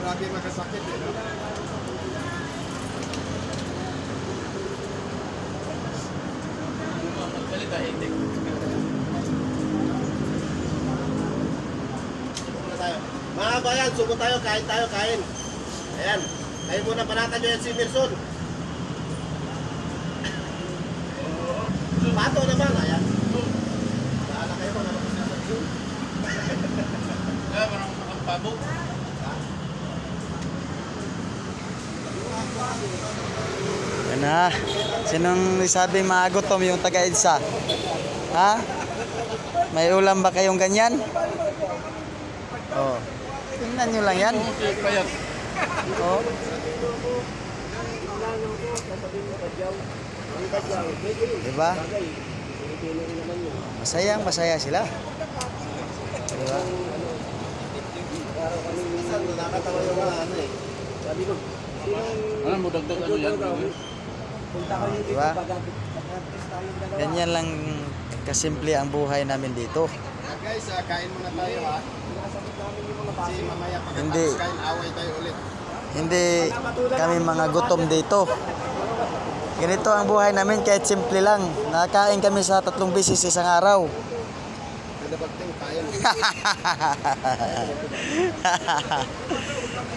Grabe makasakit eh, no? Muna tayo. Mga bayan, sumo tayo, kain tayo, kain. Ayan. Kain muna, panatan nyo yan si Wilson. Pato naman, ayan. Bahala kayo kung ano Kaya parang makapabog. Yan na. Sinong sabi maagutom yung taga-EDSA? Ha? May ulam ba kayong ganyan? Oh. Tingnan nyo lang yan. Oh. Diba? Masayang masaya sila. Diba? Nakakatawa yung mga ano eh. Ko? Diba? Ganyan lang kasimple ang buhay namin dito. Ah, guys, ah, kain muna tayo ha. Kasi mamaya Hindi. kain, away tayo ulit. Hindi kami mga gutom dito. Ganito ang buhay namin kahit simple lang. Nakakain kami sa tatlong bisis isang araw.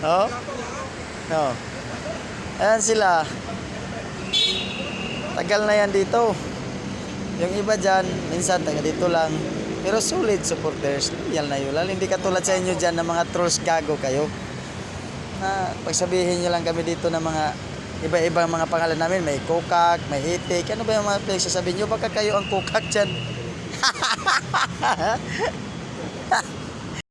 Oh? No. Ayan sila. Tagal na yan dito. Yung iba dyan, minsan taga dito lang. Pero solid supporters. Yan na yun. Lalo hindi katulad sa inyo dyan na mga trolls gago kayo. Na pagsabihin nyo lang kami dito ng mga iba-ibang mga pangalan namin. May kokak, may hitik. Ano ba yung mga pinagsasabihin nyo? Baka kayo ang kokak dyan.